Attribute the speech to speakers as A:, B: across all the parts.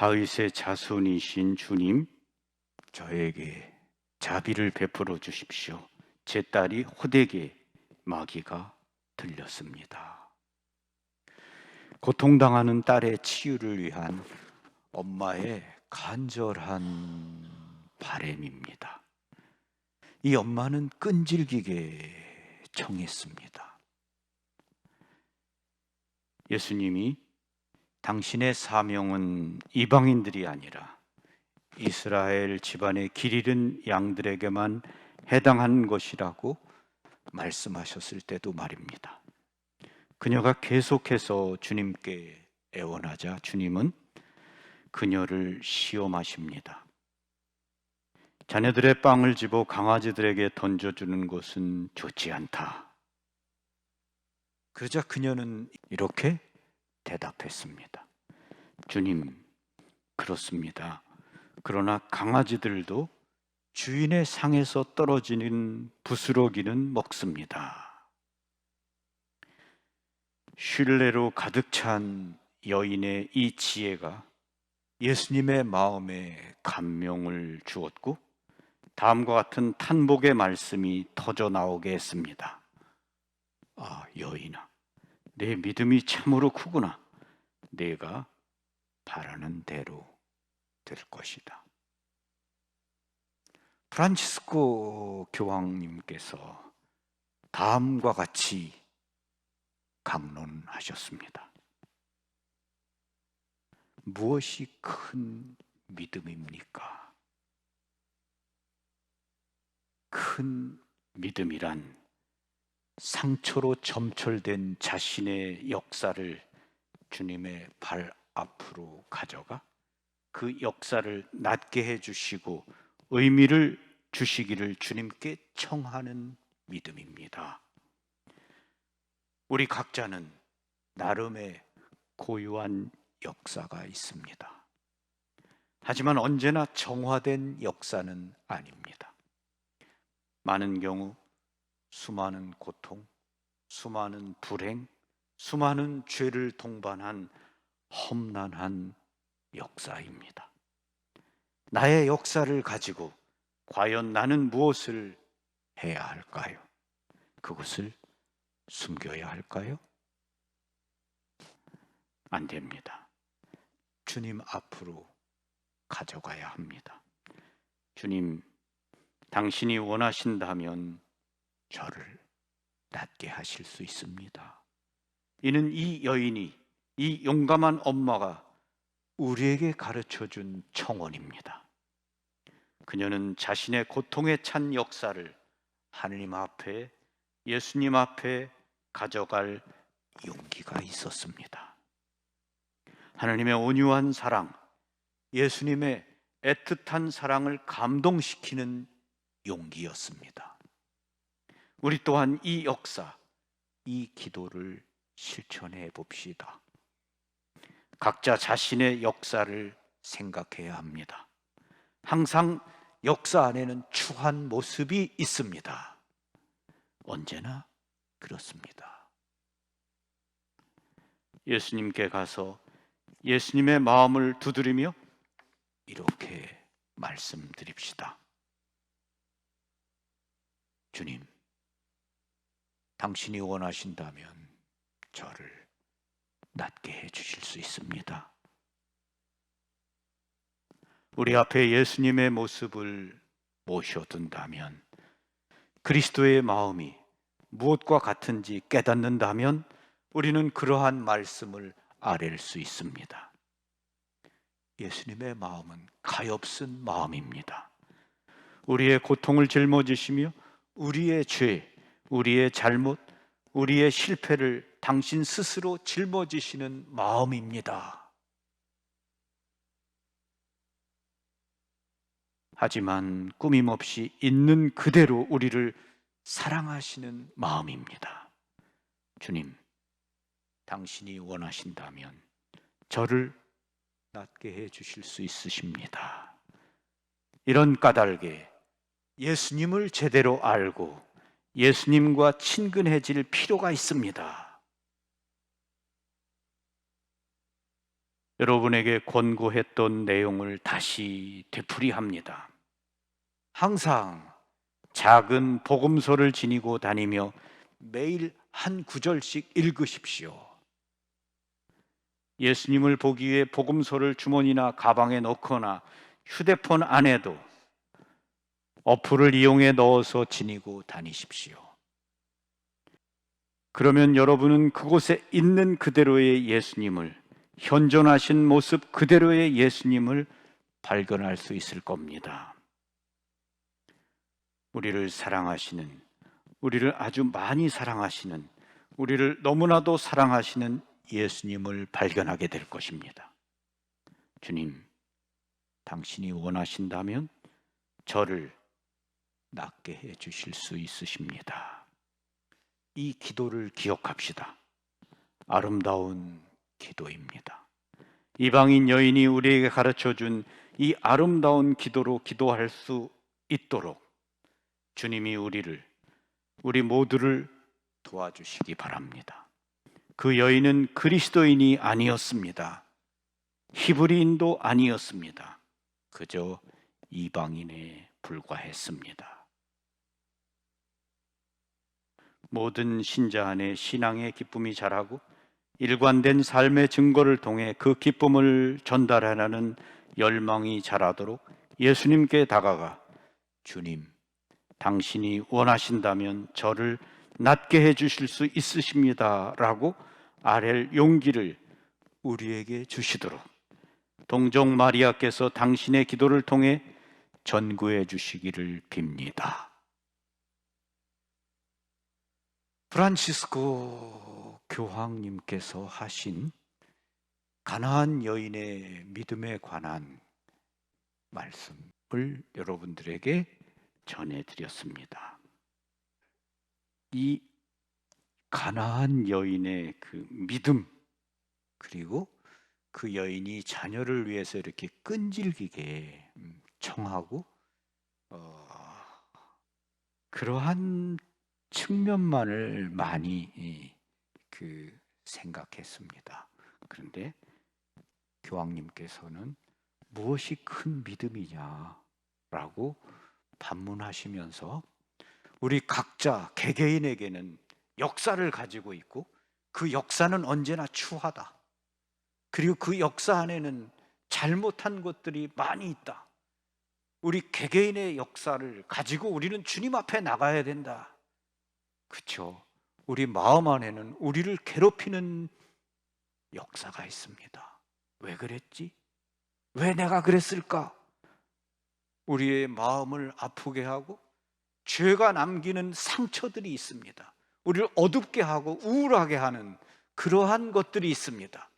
A: 다윗의 자손이신 주님, 저에게 자비를 베풀어 주십시오. 제 딸이 호되게 마귀가 들렸습니다. 고통당하는 딸의 치유를 위한 엄마의 간절한 바램입니다. 이 엄마는 끈질기게 청했습니다. 예수님이 당신의 사명은 이방인들이 아니라 이스라엘 집안의 길 잃은 양들에게만 해당한 것이라고 말씀하셨을 때도 말입니다. 그녀가 계속해서 주님께 애원하자 주님은 그녀를 시험하십니다. 자녀들의 빵을 집어 강아지들에게 던져주는 것은 좋지 않다. 그러자 그녀는 이렇게 대답했습니다. 주님, 그렇습니다. 그러나 강아지들도 주인의 상에서 떨어지는 부스러기는 먹습니다. 신뢰로 가득 찬 여인의 이 지혜가 예수님의 마음에 감명을 주었고 다음과 같은 탄복의 말씀이 터져 나오게 했습니다. 아, 여인아, 내 믿음이 참으로 크구나. 내가 바라는 대로 될 것이다. 프란치스코 교황님께서 다음과 같이 강론하셨습니다. 무엇이 큰 믿음입니까? 큰 믿음이란 상처로 점철된 자신의 역사를 주님의 발 앞으로 가져가 그 역사를 낫게 해 주시고 의미를 주시기를 주님께 청하는 믿음입니다. 우리 각자는 나름의 고유한 역사가 있습니다. 하지만 언제나 정화된 역사는 아닙니다. 많은 경우 수많은 고통, 수많은 불행, 수많은 죄를 동반한 험난한 역사입니다. 나의 역사를 가지고 과연 나는 무엇을 해야 할까요? 그것을 숨겨야 할까요? 안 됩니다. 주님 앞으로 가져가야 합니다. 주님, 당신이 원하신다면 저를 낫게 하실 수 있습니다. 이는 이 여인이, 이 용감한 엄마가 우리에게 가르쳐 준 청원입니다. 그녀는 자신의 고통에 찬 역사를 하느님 앞에, 예수님 앞에 가져갈 용기가 있었습니다. 하나님의 온유한 사랑, 예수님의 애틋한 사랑을 감동시키는 용기였습니다. 우리 또한 이 역사, 이 기도를 실천해 봅시다. 각자 자신의 역사를 생각해야 합니다. 항상 역사 안에는 추한 모습이 있습니다. 언제나 그렇습니다. 예수님께 가서 예수님의 마음을 두드리며 이렇게 말씀드립시다. 주님, 당신이 원하신다면 저를 낫게 해 주실 수 있습니다. 우리 앞에 예수님의 모습을 모셔둔다면 그리스도의 마음이 무엇과 같은지 깨닫는다면 우리는 그러한 말씀을 아랠 수 있습니다. 예수님의 마음은 가엾은 마음입니다. 우리의 고통을 짊어지시며 우리의 죄, 우리의 잘못, 우리의 실패를 당신 스스로 짊어지시는 마음입니다. 하지만 꾸밈없이 있는 그대로 우리를 사랑하시는 마음입니다. 주님, 당신이 원하신다면 저를 낫게 해 주실 수 있으십니다. 이런 까닭에 예수님을 제대로 알고 예수님과 친근해질 필요가 있습니다. 여러분에게 권고했던 내용을 다시 되풀이합니다. 항상 작은 복음서를 지니고 다니며 매일 한 구절씩 읽으십시오. 예수님을 보기 위해 복음서를 주머니나 가방에 넣거나 휴대폰 안에도 어플을 이용해 넣어서 지니고 다니십시오. 그러면 여러분은 그곳에 있는 그대로의 예수님을 현존하신 모습 그대로의 예수님을 발견할 수 있을 겁니다. 우리를 사랑하시는, 우리를 아주 많이 사랑하시는, 우리를 너무나도 사랑하시는 예수님을 발견하게 될 것입니다. 주님, 당신이 원하신다면 저를 낫게 해 주실 수 있으십니다. 이 기도를 기억합시다. 아름다운 기도입니다. 이방인 여인이 우리에게 가르쳐 준 이 아름다운 기도로 기도할 수 있도록 주님이 우리를, 우리 모두를 도와주시기 바랍니다. 그 여인은 그리스도인이 아니었습니다. 히브리인도 아니었습니다. 그저 이방인에 불과했습니다. 모든 신자 안에 신앙의 기쁨이 자라고 일관된 삶의 증거를 통해 그 기쁨을 전달하라는 열망이 자라도록 예수님께 다가가 주님, 당신이 원하신다면 저를 낫게 해 주실 수 있으십니다. 라고 아랠 용기를 우리에게 주시도록 동정 마리아께서 당신의 기도를 통해 전구해 주시기를 빕니다. 프란치스코 교황님께서 하신 가나안 여인의 믿음에 관한 말씀을 여러분들에게 전해드렸습니다. 이 가나안 여인의 그 믿음 그리고 그 여인이 자녀를 위해서 이렇게 끈질기게 음, 청하고 어, 그러한 측면만을 많이 그 생각했습니다. 그런데 교황님께서는 무엇이 큰 믿음이냐라고 반문하시면서 우리 각자 개개인에게는 역사를 가지고 있고 그 역사는 언제나 추하다. 그리고 그 역사 안에는 잘못한 것들이 많이 있다. 우리 개개인의 역사를 가지고 우리는 주님 앞에 나가야 된다. 그렇죠. 우리 마음 안에는 우리를 괴롭히는 역사가 있습니다. 왜 그랬지? 왜 내가 그랬을까? 우리의 마음을 아프게 하고 죄가 남기는 상처들이 있습니다. 우리를 어둡게 하고 우울하게 하는 그러한 것들이 있습니다.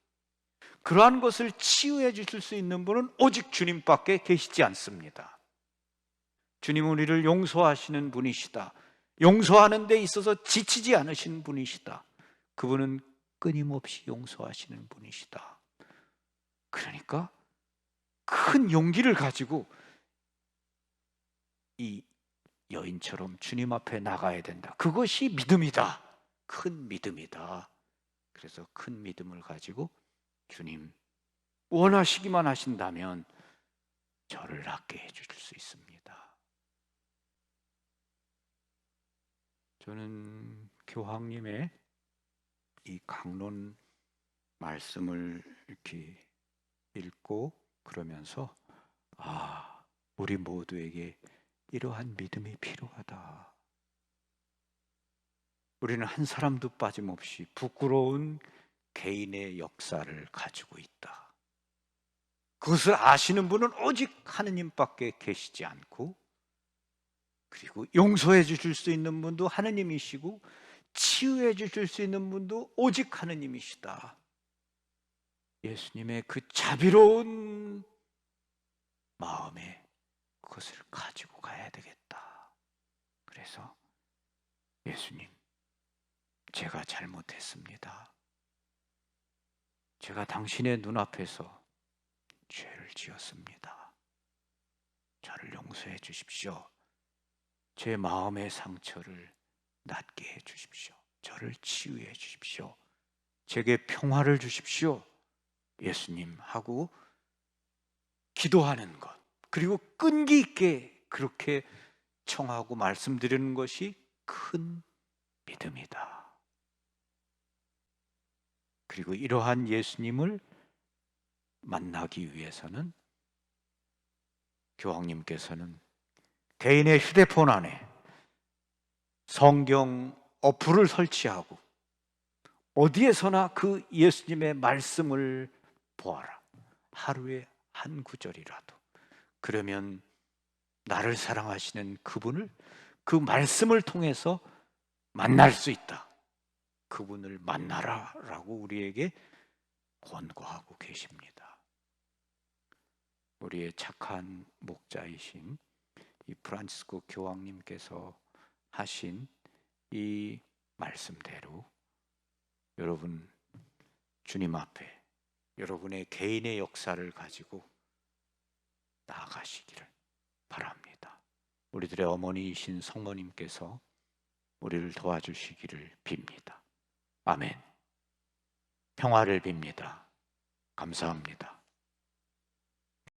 A: 그러한 것을 치유해 주실 수 있는 분은 오직 주님밖에 계시지 않습니다. 주님은 우리를 용서하시는 분이시다. 용서하는 데 있어서 지치지 않으신 분이시다. 그분은 끊임없이 용서하시는 분이시다. 그러니까 큰 용기를 가지고 이 여인처럼 주님 앞에 나가야 된다. 그것이 믿음이다. 큰 믿음이다. 그래서 큰 믿음을 가지고 주님 원하시기만 하신다면 저를 낫게 해 주실 수 있습니다. 저는 교황님의 이 강론 말씀을 이렇게 읽고 그러면서 아, 우리 모두에게 이러한 믿음이 필요하다. 우리는 한 사람도 빠짐없이 부끄러운 개인의 역사를 가지고 있다. 그것을 아시는 분은 오직 하느님밖에 계시지 않고, 그리고 용서해 주실 수 있는 분도 하느님이시고, 치유해 주실 수 있는 분도 오직 하느님이시다. 예수님의 그 자비로운 마음에 그것을 가지고 가야 되겠다. 그래서 예수님, 제가 잘못했습니다. 제가 당신의 눈앞에서 죄를 지었습니다. 저를 용서해 주십시오. 제 마음의 상처를 낫게 해 주십시오. 저를 치유해 주십시오. 제게 평화를 주십시오. 예수님 하고 기도하는 것, 그리고 끈기 있게 그렇게 청하고 말씀드리는 것이 큰 믿음이다. 그리고 이러한 예수님을 만나기 위해서는 교황님께서는 개인의 휴대폰 안에 성경 어플을 설치하고 어디에서나 그 예수님의 말씀을 보아라. 하루에 한 구절이라도. 그러면 나를 사랑하시는 그분을 그 말씀을 통해서 만날 수 있다. 그분을 만나라 라고 우리에게 권고하고 계십니다. 우리의 착한 목자이신 이 프란치스코 교황님께서 하신 이 말씀대로 여러분 주님 앞에 여러분의 개인의 역사를 가지고 나아가시기를 바랍니다. 우리들의 어머니이신 성모님께서 우리를 도와주시기를 빕니다. 아멘. 평화를 빕니다. 감사합니다.